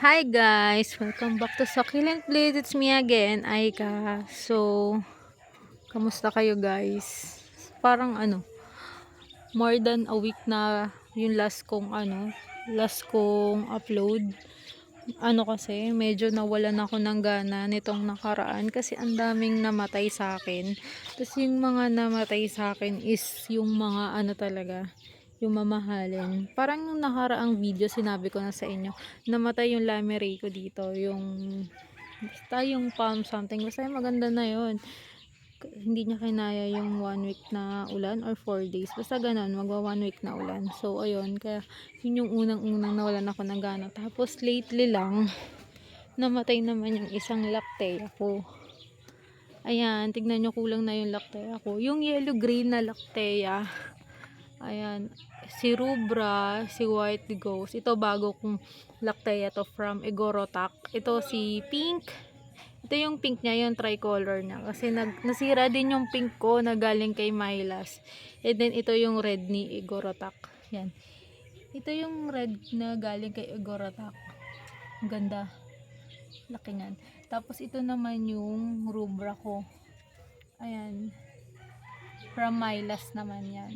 Hi guys! Welcome back to Succulent Blade. It's me again, Aika. So, kamusta kayo guys? Parang ano, more than a week na yung last kong ano, last kong upload. Ano kasi, medyo nawalan ako ng gana nitong nakaraan kasi ang daming namatay sa akin. Tapos yung mga namatay sa akin is yung mga ano talaga, yung mamahalin. Parang yung nakaraang video sinabi ko na sa inyo, namatay yung lameray ko dito, yung basta yung palm something, basta yung maganda na yun. K- Hindi niya kinaya yung one week na ulan or four days. Basta ganun, magwa one week na ulan. So, ayun, kaya yun yung unang-unang nawalan ako ng gana. Tapos, lately lang, namatay naman yung isang lactea ko. Ayan, tignan nyo kulang na yung lactea ko. Yung yellow-green na lactea, Ayan, si Rubra, si White Ghost. Ito bago kong lactea to from Igorotak. Ito si Pink. Ito yung pink niya, yung tricolor niya. Kasi nag, nasira din yung pink ko na galing kay Mylas. And then ito yung red ni Igorotak. Yan. Ito yung red na galing kay Igorotak. Ang ganda. Laki niyan. Tapos ito naman yung Rubra ko. Ayan from Mylas naman yan.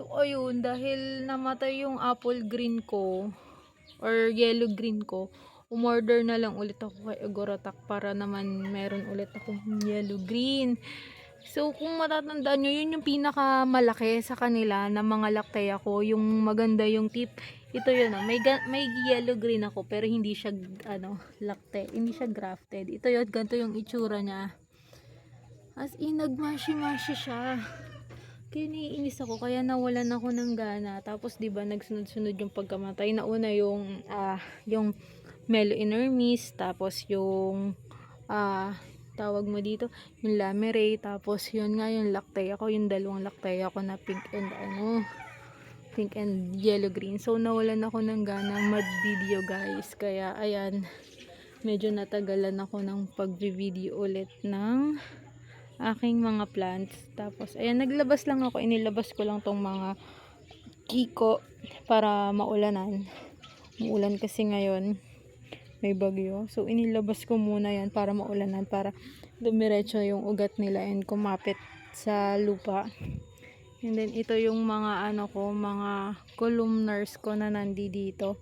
So, ayun, dahil namatay yung apple green ko, or yellow green ko, umorder na lang ulit ako kay Agorotak para naman meron ulit akong yellow green. So, kung matatandaan nyo, yun yung pinakamalaki sa kanila na mga lactea ko. Yung maganda yung tip. Ito yun, oh. may, may yellow green ako, pero hindi siya, ano, lacte. Hindi siya grafted. Ito yun, ganito yung itsura niya. As in, nagmashi-mashi siya. Kaya naiinis ako, kaya nawalan ako ng gana. Tapos, di ba, nagsunod-sunod yung pagkamatay. Nauna yung, ah, yung Melo Inermis, tapos yung, ah, tawag mo dito, yung Lameray, tapos yun nga yung lactea ko, yung dalawang lactea ko na pink and ano, pink and yellow green. So, nawalan ako ng gana mag-video guys. Kaya, ayan, medyo natagalan ako ng pag-video ulit ng aking mga plants. Tapos, ayan, naglabas lang ako. Inilabas ko lang tong mga kiko para maulanan. Muulan kasi ngayon. May bagyo. So, inilabas ko muna yan para maulanan. Para dumiretso yung ugat nila and kumapit sa lupa. And then, ito yung mga ano ko, mga columnars ko na nandi dito.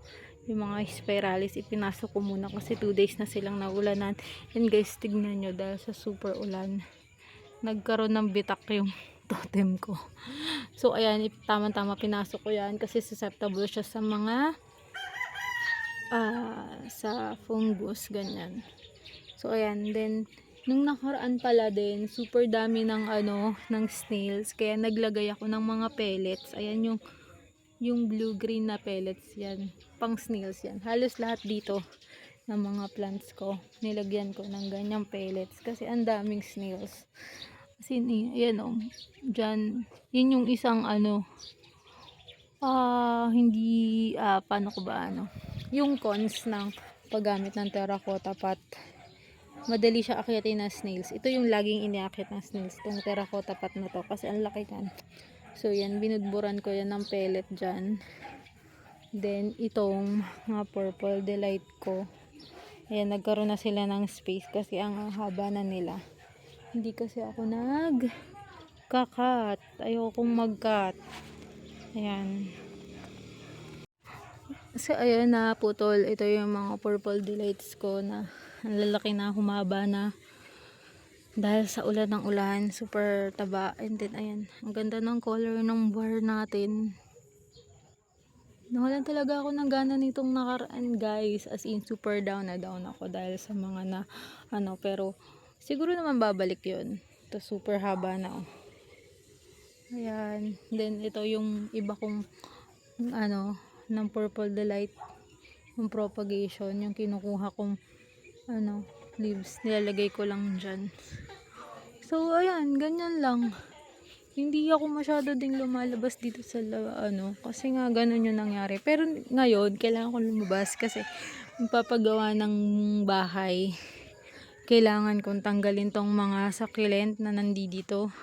Yung mga spiralis, ipinasok ko muna kasi 2 days na silang naulanan. And guys, tignan nyo dahil sa super ulan nagkaroon ng bitak yung totem ko. So, ayan, tama-tama pinasok ko yan kasi susceptible siya sa mga ah, sa fungus, ganyan. So, ayan, then, nung nakaraan pala din, super dami ng ano, ng snails, kaya naglagay ako ng mga pellets. Ayan yung yung blue-green na pellets yan. Pang snails yan. Halos lahat dito ng mga plants ko. Nilagyan ko ng ganyang pellets kasi ang daming snails. Kasi ni, ayan o, dyan, yun yung isang ano, ah, hindi, ah, paano ko ba ano, yung cons ng paggamit ng terracotta pot. Madali siya akyatin na snails. Ito yung laging iniakit ng snails, itong terracotta pot na to, kasi ang laki yan. So, yan, binudburan ko yan ng pellet dyan. Then, itong mga purple delight ko. Ayan, nagkaroon na sila ng space kasi ang haba na nila. Hindi kasi ako nag kakat. Ayokong mag-cut. Ayan. So, ayan na putol. Ito yung mga purple delights ko na ang lalaki na, humaba na. Dahil sa ulan ng ulan, super taba. And then, ayan, ang ganda ng color ng bar natin. Nawalan talaga ako ng gana nitong nakaraan, guys. As in, super down na down ako dahil sa mga na, ano, pero, siguro naman babalik yun. Ito, super haba na, oh. Ayan. Then, ito yung iba kong, ano, ng purple delight. Yung propagation, yung kinukuha kong, ano, leaves. Nilalagay ko lang dyan. So, ayan, ganyan lang. Hindi ako masyado ding lumalabas dito sa, ano, kasi nga ganun yung nangyari. Pero ngayon, kailangan ko lumabas kasi magpapagawa ng bahay. Kailangan kong tanggalin tong mga succulent na nandito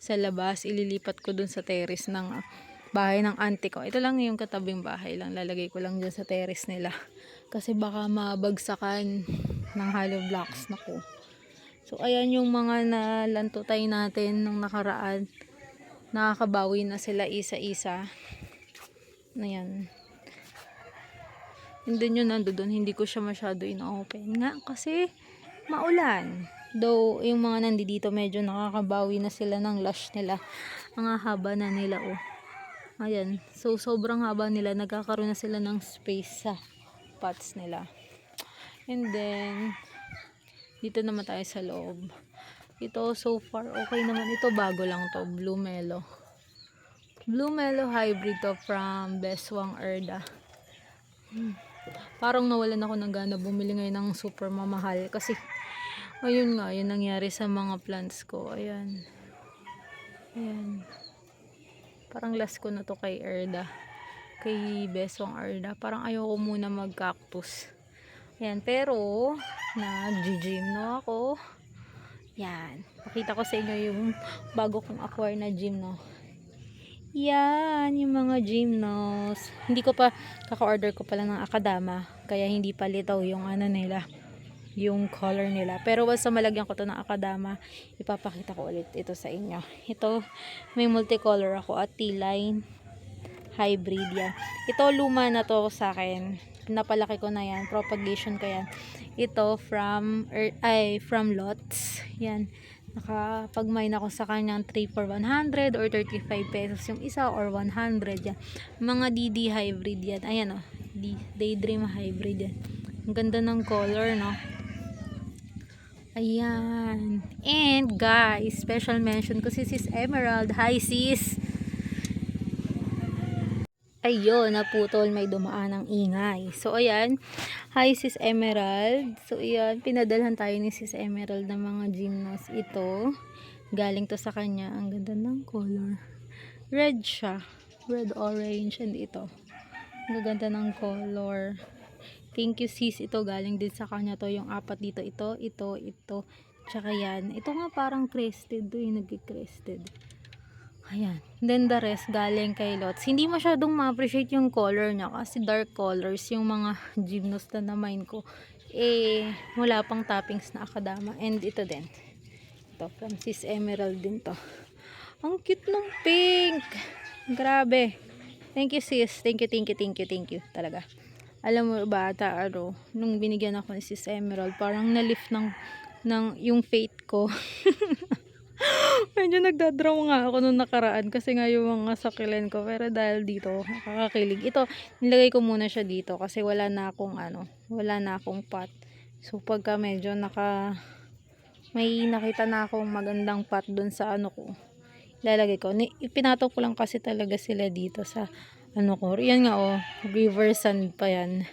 sa labas. Ililipat ko dun sa terrace ng bahay ng auntie ko. Ito lang yung katabing bahay lang. Lalagay ko lang dyan sa terrace nila. Kasi baka mabagsakan ng hollow blocks. Naku. So, ayan yung mga nalantutay natin nung nakaraan. Nakakabawi na sila isa-isa. Ayan. And then yun nando doon, hindi ko siya masyado in-open. Nga, kasi maulan. Though, yung mga nandito medyo nakakabawi na sila ng lush nila. Ang haba na nila, oh. Ayan. So, sobrang haba nila. Nagkakaroon na sila ng space sa pots nila. And then, dito naman tayo sa loob. Ito, so far, okay naman. Ito, bago lang to. Blue Mellow. Blue Mellow Hybrid to from Beswang Erda. Hmm. Parang nawalan ako ng gana bumili ngayon ng super mamahal. Kasi, ayun nga, yun nangyari sa mga plants ko. Ayan. Ayan. Parang last ko na to kay Erda. Kay Beswang Erda. Parang ayoko muna mag-cactus. Ayan, pero, nag-gym no ako. Yan. Pakita ko sa inyo yung bago kong acquire na gym no. Yan, yung mga gymnos. Hindi ko pa, kaka-order ko pala ng akadama. Kaya hindi pa litaw yung ano nila. Yung color nila. Pero na malagyan ko to ng akadama, ipapakita ko ulit ito sa inyo. Ito, may multicolor ako at T-line hybrid yan. Ito, luma na to sa akin. Napalaki ko na yan. Propagation ko yan. Ito, from, er, ay, from lots. Yan nakapag-mine ako sa kanyang 3 for 100 or 35 pesos yung isa or 100 yan. Mga DD hybrid yan. Ayan o. Oh, Daydream hybrid yan. Ang ganda ng color no. Ayan. And guys, special mention ko si Sis Emerald. Hi sis! Ayun, naputol may dumaan ng ingay. So, ayan. Hi, Sis Emerald. So, ayan. Pinadalhan tayo ni Sis Emerald ng mga gymnos. Ito. Galing to sa kanya. Ang ganda ng color. Red siya. Red, orange. And ito. Ang ganda ng color. Thank you, sis. Ito galing din sa kanya to. Yung apat dito. Ito, ito, ito. Tsaka yan. Ito nga parang crested. Ito yung nag-crested. Ayan. Then the rest galing kay Lots. Hindi masyadong ma-appreciate yung color niya kasi dark colors yung mga gymnos na na-mine ko. Eh, wala pang toppings na akadama. And ito din. Ito, Francis Emerald din to. Ang cute ng pink. Grabe. Thank you sis. Thank you, thank you, thank you, thank you. Talaga. Alam mo ba, ata, ano, nung binigyan ako ni sis Emerald, parang na-lift ng, ng yung fate ko. Medyo nagdadraw nga ako nung nakaraan kasi nga yung mga sakilen ko. Pero dahil dito, nakakakilig. Ito, nilagay ko muna siya dito kasi wala na akong ano, wala na akong pot. So pagka medyo naka, may nakita na akong magandang pot dun sa ano ko, ilalagay ko. Ni, ipinatok ko lang kasi talaga sila dito sa ano ko. Yan nga oh, river sand pa yan.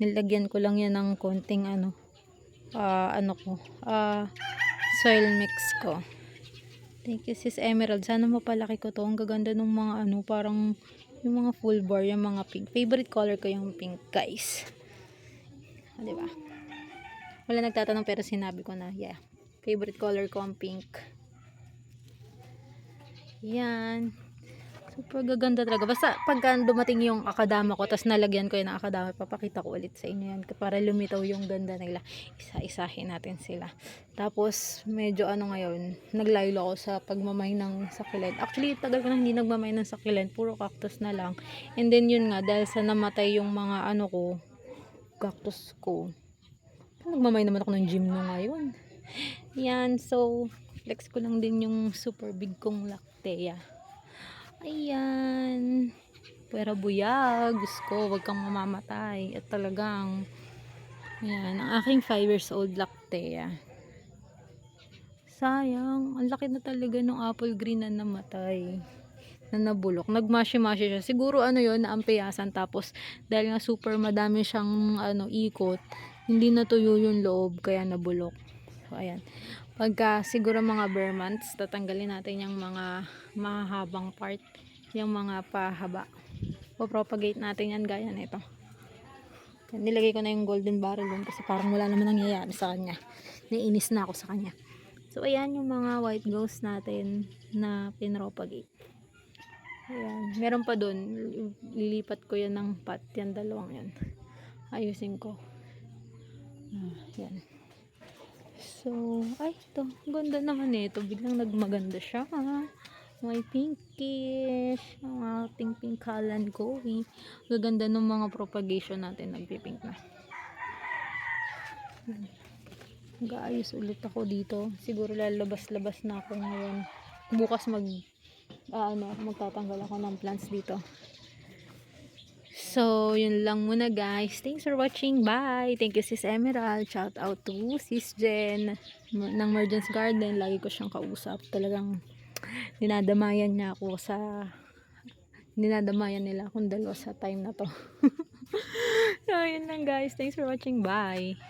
Nilagyan ko lang yan ng konting ano, uh, ano ko, uh, soil mix ko. Thank you sis Emerald. Sana mapalaki ko to. Ang gaganda ng mga ano, parang yung mga full bar, yung mga pink. Favorite color ko yung pink, guys. O, diba? Wala nagtatanong pero sinabi ko na, yeah. Favorite color ko ang pink. Yan. Super gaganda talaga. Basta pagka dumating yung akadama ko, tapos nalagyan ko yung akadama, papakita ko ulit sa inyo yan. Para lumitaw yung ganda nila. Isa-isahin natin sila. Tapos, medyo ano ngayon, naglaylo ako sa pagmamay ng sakilen. Actually, tagal ko na hindi nagmamay ng sakilen. Puro cactus na lang. And then yun nga, dahil sa namatay yung mga ano ko, cactus ko. Nagmamay naman ako ng gym no ngayon. Yan, so, flex ko lang din yung super big kong lactea. Ayan. Pero buyag. Ko, wag kang mamamatay. At talagang, ayan, ang aking 5 years old lactea. Sayang. Ang laki na talaga ng apple green na namatay. Na nabulok. Nagmashi-mashi siya. Siguro ano yon naampiyasan. Tapos, dahil nga super madami siyang ano, ikot, hindi natuyo yung loob. Kaya nabulok. So, ayan pagka siguro mga bare months tatanggalin natin yung mga mahabang part yung mga pahaba. Popropagate natin yan gaya nito. Nilagay ko na yung golden barrel dun kasi parang wala naman nangyayari sa kanya. Naiinis na ako sa kanya. So ayan yung mga white ghost natin na pinropagate. Ayan meron pa dun. Lilipat ko yan ng pot. Yan dalawang yan. Ayusin ko. Ah, yan. So, ay, ito. Ganda naman. Ito, biglang nagmaganda siya. May pinkish. Ang ating pinkalan going. Gaganda ng mga propagation natin. Nagpipink na. Yan. Mag-aayos ulit ako dito. Siguro lalabas-labas na ako ngayon. Bukas mag, ah, ano, magtatanggal ako ng plants dito. So, yun lang muna guys. Thanks for watching. Bye! Thank you Sis Emerald. Shout out to Sis Jen ng Mergence Garden. Lagi ko siyang kausap. Talagang dinadamayan niya ako sa dinadamayan nila akong dalawa sa time na to. so, yun lang guys. Thanks for watching. Bye!